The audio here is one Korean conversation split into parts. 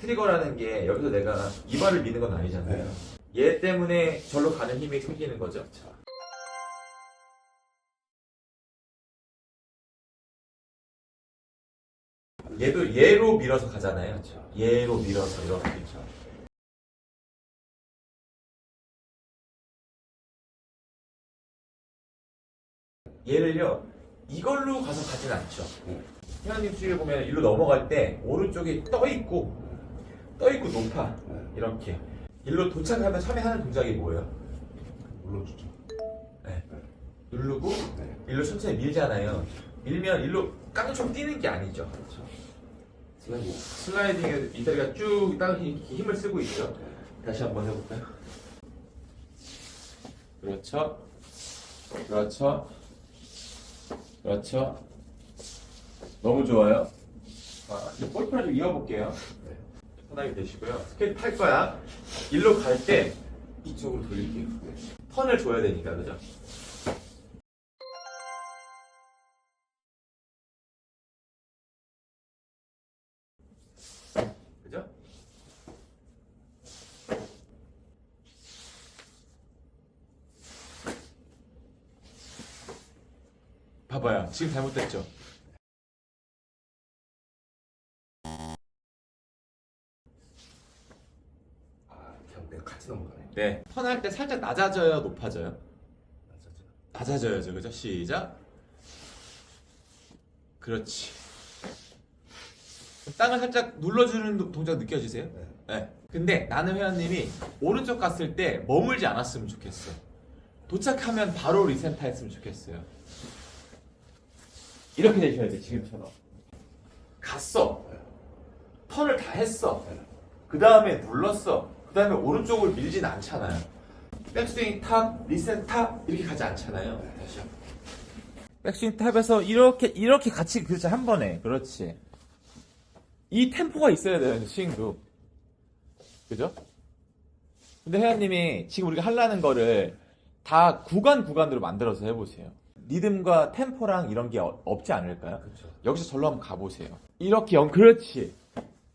트리거라는 게 여기서 내가 이발을 미는 건 아니잖아요. 네. 얘 때문에 절로 가는 힘이 생기는 거죠. 얘도 얘로 밀어서 가잖아요. 그렇죠. 얘로 밀어서 이렇게. 얘를요 이걸로 가서 가진 않죠. 네. 태연님 수위를 보면 일로 넘어갈 때 오른쪽이 떠 있고 떠 있고 높아 네. 이렇게 일로 도착하면 처음에 하는 동작이 뭐예요? 눌러주죠. 네. 누르고 네. 일로 천천히 밀잖아요. 밀면 일로 깡총 뛰는 게 아니죠. 그렇죠. 슬라이딩. 슬라이딩에 이 다리가 쭉땅 힘을 쓰고 있죠. 다시 한번 해볼까요? 그렇죠. 그렇죠. 그렇죠. 너무 좋아요. 아, 이제 골프를 좀 이어볼게요. 네. 편하게 되시고요. 스케이트 탈 거야. 일로 갈 때 이쪽으로 돌릴게요. 네. 턴을 줘야 되니까, 그죠? 그죠? 봐봐요. 지금 잘못됐죠? 네. 턴할 때 살짝 낮아져요, 높아져요? 낮아져야죠, 그죠? 시작. 그렇지. 땅을 살짝 눌러주는 도- 동작 느껴지세요? 네. 네. 근데 나는 회원님이 오른쪽 갔을 때 머물지 않았으면 좋겠어. 도착하면 바로 리센터 했으면 좋겠어요. 이렇게 되셔야 돼, 지금처럼. 갔어. 네. 턴을 다 했어. 네. 그 다음에 눌렀어. 그 다음에 오른쪽을 밀진 않잖아요. 백스윙 탑, 리셋 탑 이렇게 가지 않잖아요. 네. 다시 한 번. 백스윙 탑에서 이렇게 이렇게 같이 그렇지 한 번에. 그렇지. 이 템포가 있어야 돼요 스윙도. 그죠? 근데 회원님이 지금 우리가 하려는 거를 다 구간 구간으로 만들어서 해보세요. 리듬과 템포랑 이런 게 어- 없지 않을까요? 그렇죠. 여기서 절로 한번 가보세요. 이렇게 연, 그렇지.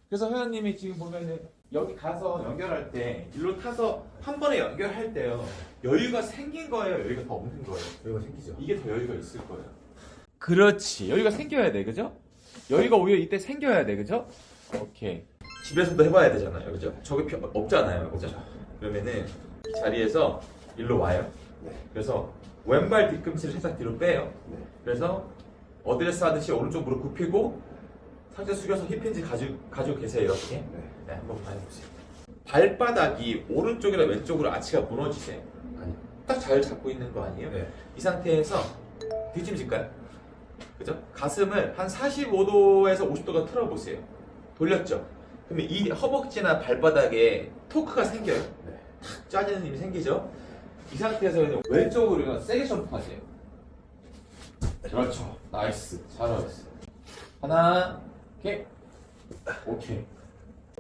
그래서 회원님이 지금 보면은 여기 가서 연결할 때 일로 타서 한 번에 연결할 때요. 여유가 생긴 거예요? 여유가 더 없는 거예요? 여유가 생기죠. 이게 더 여유가 있을 거예요. 그렇지. 여유가 생겨야 돼. 그죠? 여유가 오히려 이때 생겨야 돼. 그죠? 오케이. 집에서도 해봐야 되잖아요. 그죠? 저게 피- 없잖아요. 그죠? 그러면은 이 자리에서 일로 와요. 네. 그래서 왼발 뒤꿈치를 살짝 뒤로 빼요. 네. 그래서 어드레스 하듯이 오른쪽 무릎 굽히고 상체 숙여서 힙힌지 가지고, 가지고 계세요 이렇게 네. 네, 한번 봐보세요 발바닥이 오른쪽이나 왼쪽으로 아치가 무너지세요 아니. 딱 잘 잡고 있는 거 아니에요? 네. 이 상태에서 뒤집질까요? 그죠? 가슴을 한 45도에서 50도가 틀어보세요 돌렸죠? 그러면 이 허벅지나 발바닥에 토크가 생겨요 네. 짜지는 힘이 생기죠? 이 상태에서 그냥 왼쪽으로 세게 점프하세요. 그렇죠. 나이스. 잘하셨어요. 하나, 오케이. 오케이.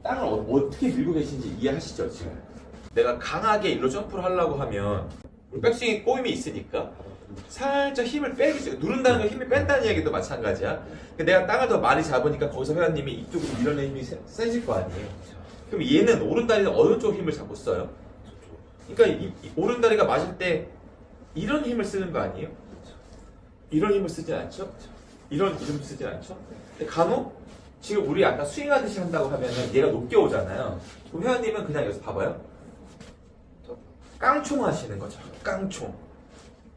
땅을 어, 어떻게 밀고 계신지 이해하시죠, 지금? 내가 강하게 일로 점프를 하려고 하면 우리 백스윙 꼬임이 있으니까 살짝 힘을 빼주세요. 누른다는 건 힘을 뺀다는 얘기도 마찬가지야. 내가 땅을 더 많이 잡으니까 거기서 회원님이 이쪽으로 밀어내는 힘이 세, 세질 거 아니에요. 그럼 얘는 오른다리는 어느 쪽 힘을 잡고 써요? 그러니까 이, 이 오른다리가 맞을 때 이런 힘을 쓰는 거 아니에요? 이런 힘을 쓰진 않죠? 이런 힘을 쓰진 않죠? 근데 간혹 지금 우리 아까 스윙하듯이 한다고 하면 얘가 높게 오잖아요. 그럼 회원님은 그냥 여기서 봐봐요. 깡총 하시는 거죠. 깡총.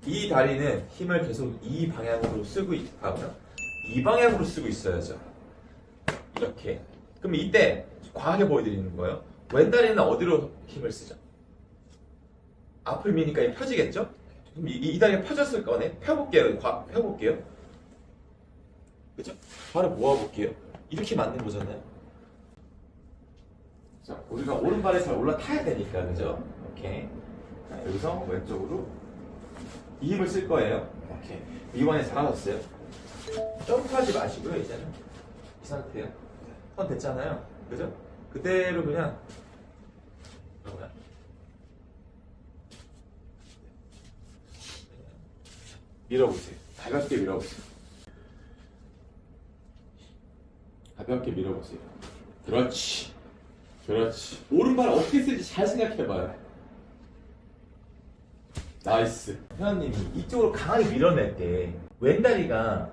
이 다리는 힘을 계속 이 방향으로 쓰고 있다고요? 이 방향으로 쓰고 있어야죠. 이렇게. 그럼 이때 과하게 보여드리는 거예요. 왼다리는 어디로 힘을 쓰죠? 앞을 미니까 이 펴지겠죠? 그럼 이, 이 다리가 펴졌을 거네. 펴볼게요. 과- 펴볼게요. 그죠? 발을 모아볼게요. 이렇게 맞는 거잖아요. 자, 우리가 오른발에 잘 올라타야 되니까, 그죠? 오케이. 자, 여기서 왼쪽으로 이 힘을 쓸 거예요. 오케이. 이번에 잘하셨어요. 점프하지 마시고요, 이제는. 이 상태요. 턴 됐잖아요. 그죠? 그대로 그냥, 뭐야? 밀어보세요. 가볍게 밀어보세요. 가볍게 밀어보세요. 그렇지. 그렇지. 오른발 어떻게 쓸지 잘 생각해봐요. 나이스. 회원님이 이쪽으로 강하게 밀어낼 때 왼다리가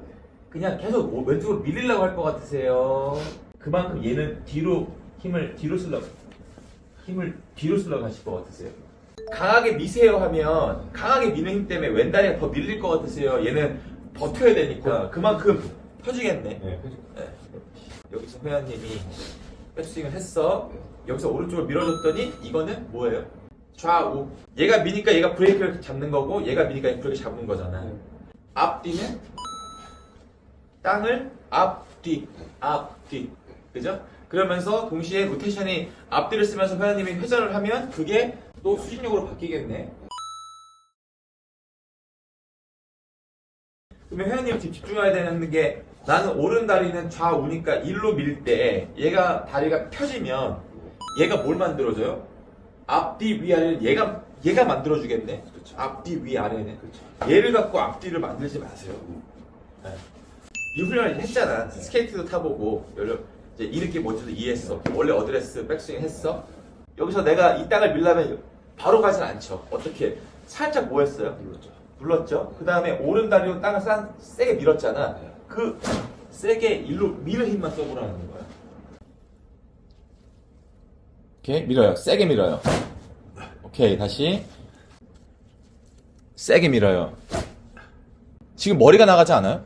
그냥 계속 오- 왼쪽으로 밀리려고 할 것 같으세요? 그만큼 얘는 뒤로 힘을 뒤로 쓰려고 힘을 뒤로 쓰려고 하실 것 같으세요? 강하게 미세요 하면 강하게 미는 힘 때문에 왼다리가 더 밀릴 것 같으세요? 얘는 버텨야 되니까 그만큼 펴지겠네. 네. 네. 여기서 회원님이 백스윙을 했어. 여기서 오른쪽으로 밀어줬더니 이거는 뭐예요? 좌우. 얘가 미니까 얘가 브레이크를 잡는 거고 얘가 미니까 브레이크 잡는 거잖아. 네. 앞뒤는 땅을 앞뒤 앞뒤 그죠? 그러면서 동시에 로테이션이 앞뒤를 쓰면서 회원님이 회전을 하면 그게 또 수직력으로 바뀌겠네. 그러면 회원님 집중해야 되는 게 나는 오른 다리는 좌우니까 일로 밀 때 얘가 다리가 펴지면 얘가 뭘 만들어줘요? 앞뒤 위아래를 얘가 얘가 만들어 주겠네. 그렇죠. 앞뒤 위아래는. 그렇죠. 얘를 갖고 앞뒤를 만들지 마세요. 네. 이 훈련을 했잖아. 스케이트도 타보고 여러 이제 이 느낌 뭔지도 이해했어. 원래 어드레스 백스윙 했어. 여기서 내가 이 땅을 밀려면 바로 가진 않죠. 어떻게? 살짝 뭐 했어요? 눌렀죠. 눌렀죠. 그 다음에 오른 다리로 땅을 싼, 세게 밀었잖아. 네. 그 세게 일로 미는 힘만 써보라는 거야. 오케이 밀어요. 세게 밀어요. 오케이 다시 세게 밀어요. 지금 머리가 나가지 않아요?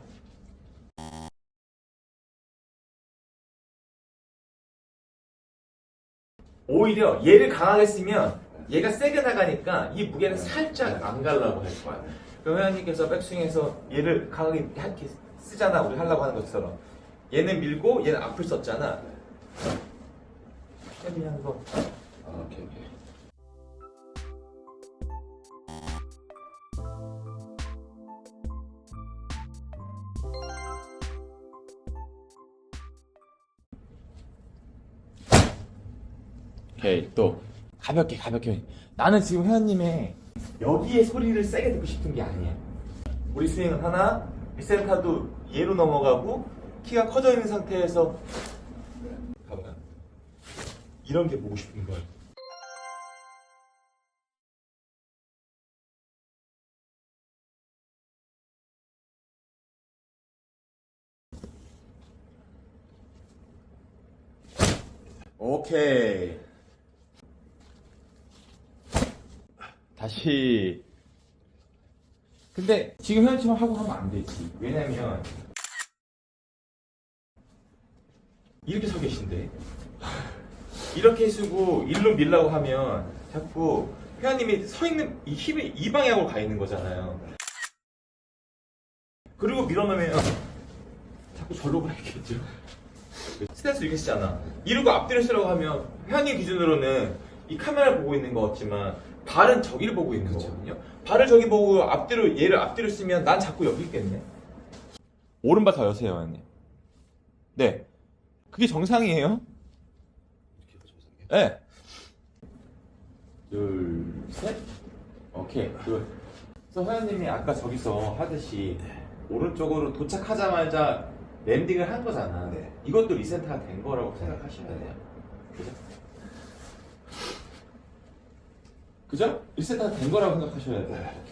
오히려 얘를 강하게 쓰면 얘가 세게 나가니까 이 무게는 살짝 안 가려고 할 거야. 그 회원님께서 백스윙에서 얘를 강하게 이렇게 쓰잖아. 우리 하려고 하는 것처럼. 얘는 밀고 얘는 앞을 썼잖아. 그냥 거. 아, 오케이, 오케이. 오케이 또 가볍게 가볍게 나는 지금 회원님의 여기에 소리를 세게 듣고 싶은 게 아니야 우리 스윙은 하나 리센타도 얘로 넘어가고 키가 커져 있는 상태에서 가봐 이런 게 보고 싶은 거야. 오케이. 다시 근데 지금 현처럼 하고 하면 안 되지. 왜냐면 이렇게 서 계신데. 이렇게 쓰고 일로 밀라고 하면 자꾸 회원님이 서 있는 이 힘이 이 방향으로 가 있는 거잖아요. 그리고 밀어넣으면 자꾸 절로 가야겠죠? 스탠스 이렇게 쓰잖아. 이러고 앞뒤를 쓰라고 하면 회원님 기준으로는 이 카메라를 보고 있는 것 같지만 발은 저기를 보고 있는 그쵸. 거거든요 발을 저기 보고 앞뒤로 얘를 앞뒤로 쓰면 난 자꾸 여기 있겠네 오른발 더 여세요 회원님 네 그게 정상이에요. 네. 둘, 셋. 오케이, 굿. 그래서 회원님이 아까 저기서 하듯이 오른쪽으로 도착하자마자 랜딩을 한 거잖아. 네. 이것도 리센터가 된 거라고 생각하시면 돼요. 그죠? 그죠? 리센터가 된 거라고 생각하셔야 돼요. 네.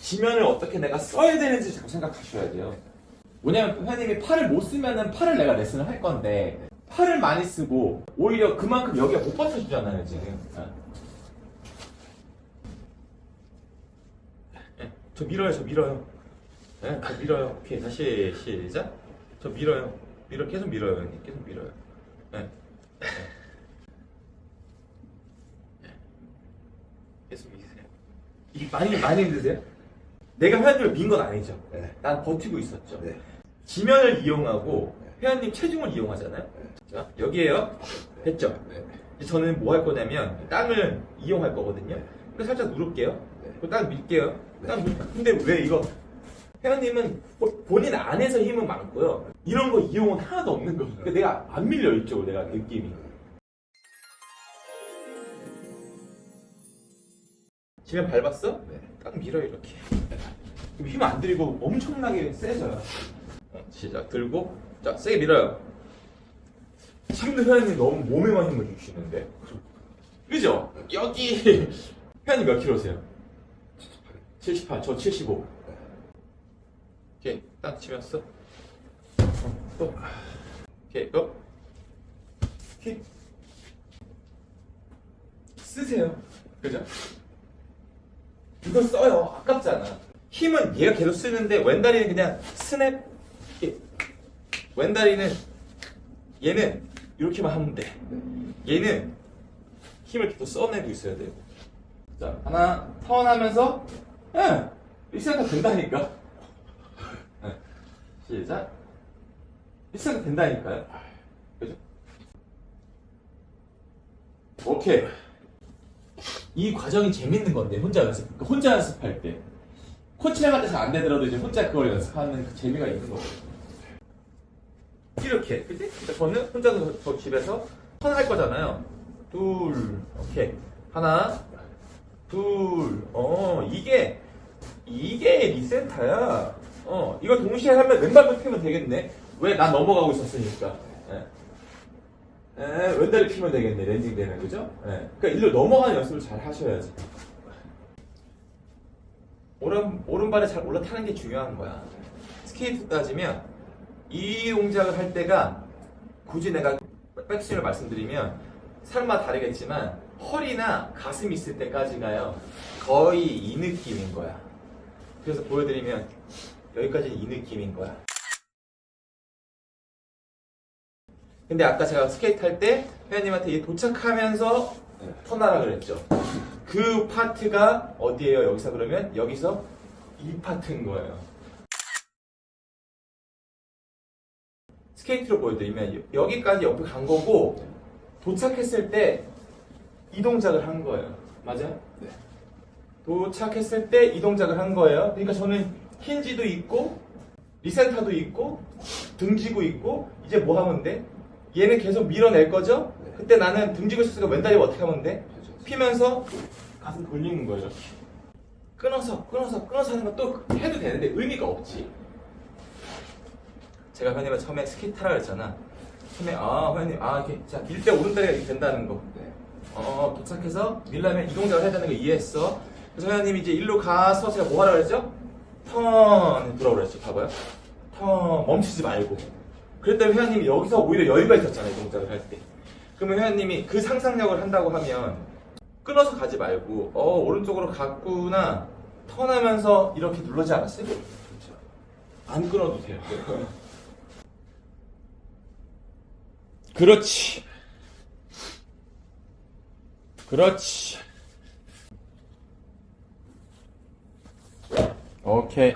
지면을 어떻게 내가 써야 되는지 자꾸 생각하셔야 돼요. 뭐냐면 회원님이 팔을 못 쓰면은 팔을 내가 레슨을 할 건데 팔을 많이 쓰고 오히려 그만큼 여기가 못 받쳐주잖아요 지금. 어. 예, 저 밀어요, 저 밀어요. 예, 저 밀어요. 오케이, 다시 시작. 저 밀어요. 밀어, 계속 밀어요, 형님. 계속 밀어요. 예. 계속 미세요. 이게 많이 많이 힘드세요? 내가 회원님을 민 건 아니죠. 네. 난 버티고 있었죠. 네. 지면을 이용하고 회원님 체중을 이용하잖아요. 자, 여기에요. 됐죠? 네. 이제 저는 뭐 할 거냐면 땅을 이용할 거거든요. 그래서 살짝 누를게요. 네. 땅 밀게요. 땅 밀. 근데 왜 이거 회원님은 보- 본인 안에서 힘은 많고요. 이런 거 이용은 하나도 없는 거. 그러니까 내가 안 밀려 이쪽으로 내가 느낌이. 지면 밟았어? 네. 딱 밀어 이렇게. 그럼 힘 안 들이고 엄청나게 세져요. 어, 시작 들고 자 세게 밀어요. 지금도 회원님 너무 몸에만 힘을 주시는데. 그죠? 여기 회원님 몇 킬로세요? 78, 저 75. 오케이, 딱 치면서. 어, 또. 오케이, 또. 오케이. 쓰세요. 그죠? 이거 써요. 아깝잖아. 힘은 얘가 계속 쓰는데 왼다리는 그냥 스냅. 이렇게. 왼다리는 얘는 이렇게만 하면 돼. 얘는 힘을 계속 써내고 있어야 돼요. 자, 하나 턴 하면서 예, 리셋가 된다니까. 예, 시작. 리셋가 된다니까요. 그죠? 오케이. 이 과정이 재밌는 건데 혼자 연습, 혼자 연습할 때 코치님한테 잘 안 되더라도 이제 혼자 그걸 연습하는 그 재미가 있는 거거든요. 이렇게, 그치? 그러니까 저는 혼자서 저 집에서 턴할 거잖아요. 둘, 오케이. 하나, 둘, 어, 이게, 이게 리센터야. 어, 이걸 동시에 하면 왼발도 피면 되겠네. 왜? 난 넘어가고 있었으니까. 예. 예, 왼다리 피면 되겠네, 랜딩 되면, 그죠? 예. 그러니까 일로 넘어가는 연습을 잘 하셔야지. 오른, 오른발에 잘 올라타는 게 중요한 거야. 스케이트 따지면, 이 동작을 할 때가, 굳이 내가 백스윙을 말씀드리면, 사람마다 다르겠지만, 허리나 가슴 있을 때까지가요, 거의 이 느낌인 거야. 그래서 보여드리면, 여기까지 이 느낌인 거야. 근데 아까 제가 스케이트 할 때 회원님한테 이 도착하면서 네. 턴하라 그랬죠. 그 파트가 어디예요? 여기서 그러면 여기서 이 파트인 거예요. 스케이트로 보여드리면 여- 여기까지 옆에 간 거고 도착했을 때 이 동작을 한 거예요. 맞아요? 네. 도착했을 때 이 동작을 한 거예요. 그러니까 저는 힌지도 있고 리센터도 있고 등지고 있고 이제 뭐 하면 돼? 얘는 계속 밀어낼 거죠? 네. 그때 나는 등지고 있으니까 왼다리 어떻게 하면 돼? 피면서 가슴 돌리는 거예요. 끊어서 끊어서 끊어서 하는 건 또 해도 되는데 의미가 없지. 제가 회원님한테 처음에 스케이트 타라 그랬잖아. 처음에 아 회원님 아 이렇게 자 밀 때 오른다리가 이렇게 된다는 거. 네. 어, 도착해서 밀라면 이 동작을 해야 되는 거 이해했어. 그래서 회원님이 이제 일로 가서 제가 뭐 하라 그랬죠? 턴 들어오라 그랬죠. 봐봐요. 턴 멈추지 말고. 그랬더니 회원님이 여기서 오히려 여유가 있었잖아요. 이 동작을 할 때. 그러면 회원님이 그 상상력을 한다고 하면 끊어서 가지 말고 어 오른쪽으로 갔구나 턴하면서 이렇게 누르지 않았어요? 그렇죠. 안 끊어도 돼요. 그렇지. 그렇지. 오케이.